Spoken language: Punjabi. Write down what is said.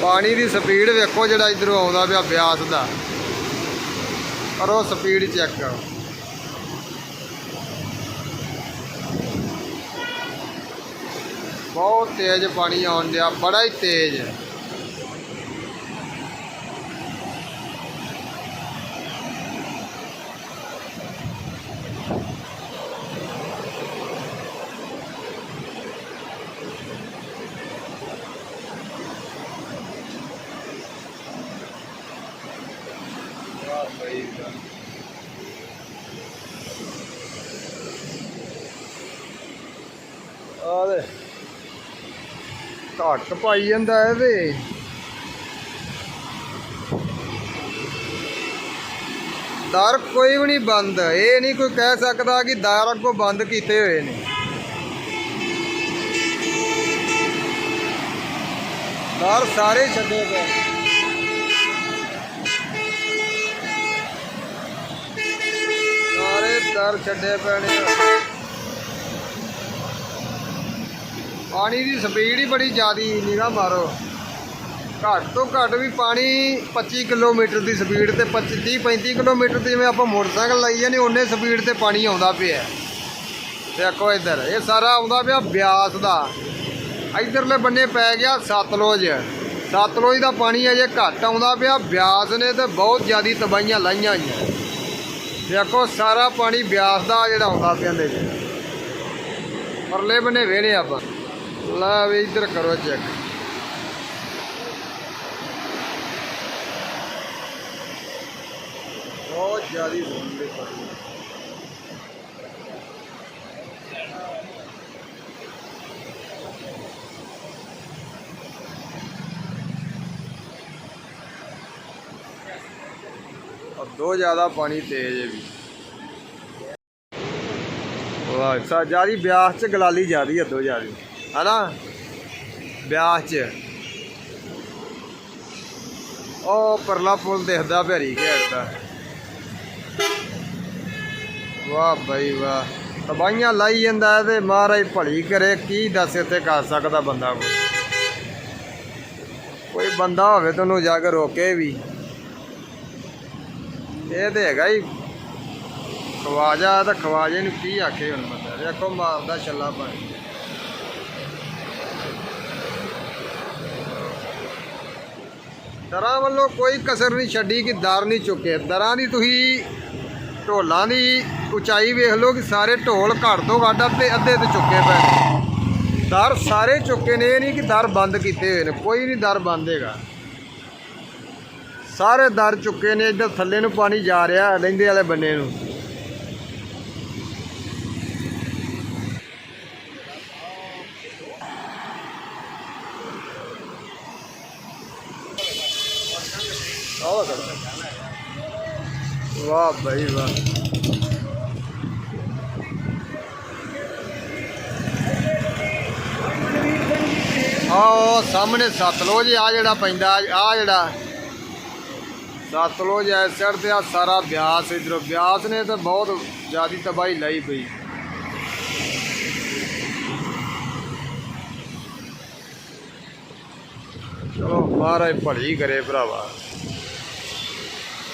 ਪਾਣੀ ਦੀ ਸਪੀਡ ਵੇਖੋ ਜਿਹੜਾ ਇਧਰੋਂ ਆਉਂਦਾ ਪਿਆ ਬਿਆਸ ਦਾ। ਕਰੋ ਸਪੀਡ ਚੈੱਕ ਕਰੋ। ਬਹੁਤ ਤੇਜ਼ ਪਾਣੀ ਆਉਣ ਡਿਆ, ਬੜਾ ਹੀ ਤੇਜ਼। ਆ ਦੇ ਘੱਟ ਪਾਈ ਜਾਂਦਾ ਇਹਦੇ। ਦਰ ਕੋਈ ਵੀ ਨਹੀਂ ਬੰਦ। ਇਹ ਨਹੀਂ ਕੋਈ ਕਹਿ ਸਕਦਾ ਕਿ ਦਰ ਅੱਗੋਂ ਬੰਦ ਕੀਤੇ ਹੋਏ ਨੇ। ਦਰ ਸਾਰੇ ਛੱਡੇ ਗਏ ਸਾਰੇ ਦਰ ਛੱਡੇ ਪਏ ਪਾਣੀ ਦੀ ਸਪੀਡ ਹੀ ਬੜੀ ਜ਼ਿਆਦੀ ਨਿਗਾ ਮਾਰੋ। ਘੱਟ ਤੋਂ ਘੱਟ ਵੀ ਪਾਣੀ 25 ਕਿਲੋਮੀਟਰ ਦੀ ਸਪੀਡ ਤੇ 25 30 35 ਕਿਲੋਮੀਟਰ ਤੇ ਜਿਵੇਂ ਆਪਾਂ ਮੋਟਰਸਾਈਕਲ ਲਾਈ ਜਾਂਦੇ ਉਹਨੇ ਸਪੀਡ ਤੇ ਪਾਣੀ ਆਉਂਦਾ ਪਿਆ। ਦੇਖੋ ਇੱਧਰ, ਇਹ ਸਾਰਾ ਆਉਂਦਾ ਪਿਆ ਬਿਆਸ ਦਾ। ਇੱਧਰਲੇ ਬੰਨੇ ਪੈ ਗਿਆ ਸਤਲੁਜ। ਸਤਲੁਜ ਦਾ ਪਾਣੀ ਅਜੇ ਘੱਟ ਆਉਂਦਾ ਪਿਆ, ਬਿਆਸ ਨੇ ਤੇ ਬਹੁਤ ਜ਼ਿਆਦੀ ਤਬਾਹੀਆਂ ਲਾਈਆਂ ਹੋਈਆਂ। ਦੇਖੋ, ਸਾਰਾ ਪਾਣੀ ਬਿਆਸ ਦਾ ਜਿਹੜਾ ਆਉਂਦਾ ਪਿਆ ਨੇ ਪਰਲੇ ਬੰਨੇ ਵੇੜੇ ਆਪਾਂ। ਲੈ ਵੀ ਇੱਧਰ ਕਰੋ ਚੈੱਕ ਬਹੁਤ ਜ਼ਿਆਦੀ ਸੁਣਦੇ ਪਾਣੀ। ਔਰ ਦੋ ਜ਼ਿਆਦਾ ਪਾਣੀ ਤੇਜ਼ ਹੈ ਵੀ। ਵਾਹ ਸਾ ਜਿਆਦੀ ਬਿਆਸ ਚ ਗਲਾਲੀ ਜਿਆਦੀ ਹੱਦੋ ਜਿਆਦੀ। ਹਨਾ? ਬਿਆਸ ਚ। ਉਹ ਪਰਲਾ ਪੁਲ ਦਿਖਦਾ ਭੈਰੀ ਘੇਰਦਾ ਵਾਹ ਬਈ ਵਾਹ। ਤਬਾਈਆਂ ਲਾਈ ਜਾਂਦਾ ਤੇ ਮਹਾਰਾਜ ਭਲੀ ਕਰੇ, ਕੀ ਦੱਸ ਇੱਥੇ ਕਰ ਸਕਦਾ ਬੰਦਾ ਕੋਈ? ਕੋਈ ਬੰਦਾ ਹੋਵੇ ਤਾਂ ਜਾ ਕੇ ਰੋਕੇ ਵੀ। ਇਹ ਤੇ ਹੈਗਾ ਹੀ ਖਵਾਜਾ ਤਾਂ ਖਵਾਜੇ ਨੂੰ ਕੀ ਆਖੇ ਹੁਣ ਬੰਦਾ? ਵੇਖੋ ਮਾਰਦਾ ਛੱਲਾ ਪਾਣੀ। ਦਰਾਂ ਵੱਲੋਂ ਕੋਈ ਕਸਰ ਨਹੀਂ ਛੱਡੀ ਕਿ ਦਰ ਨਹੀਂ ਚੁੱਕੇ। ਦਰਾਂ ਦੀ ਤੁਸੀਂ ਢੋਲਾਂ ਦੀ ਉਚਾਈ ਵੇਖ ਲਓ ਕਿ ਸਾਰੇ ਢੋਲ ਘੱਟ ਤੋਂ ਘੱਟ ਅੱਧੇ ਅੱਧੇ ਤੇ ਚੁੱਕੇ ਪਏ ਦਰ ਸਾਰੇ ਚੁੱਕੇ ਨੇ, ਇਹ ਨਹੀਂ ਕਿ ਦਰ ਬੰਦ ਕੀਤੇ ਹੋਏ ਨੇ। ਕੋਈ ਨਹੀਂ ਦਰ ਬੰਦ ਹੈਗਾ। ਸਾਰੇ ਦਰ ਚੁੱਕੇ ਨੇ, ਇੱਧਰ ਥੱਲੇ ਨੂੰ ਪਾਣੀ ਜਾ ਰਿਹਾ ਲਹਿੰਦੇ ਵਾਲੇ ਬੰਨੇ ਨੂੰ। ਵਾਹ ਭਾਈ ਵਾਹ। ਆਹ ਸਾਹਮਣੇ ਸਤਲੁਜ ਆ ਜਿਹੜਾ ਪੈਂਦਾ ਆ ਜਿਹੜਾ ਸਤਲੁਜ ਐ ਸਾਈਡ ਤੇ ਆ ਸਾਰਾ ਬਿਆਸ, ਇਧਰੋਂ ਬਿਆਸ ਨੇ ਤਾਂ ਬਹੁਤ ਜ਼ਿਆਦੀ ਤਬਾਹੀ ਲਈ ਪਈ। ਚਲੋ ਮਹਾਰਾਜ ਭਲੀ ਕਰੇ ਭਰਾਵਾ।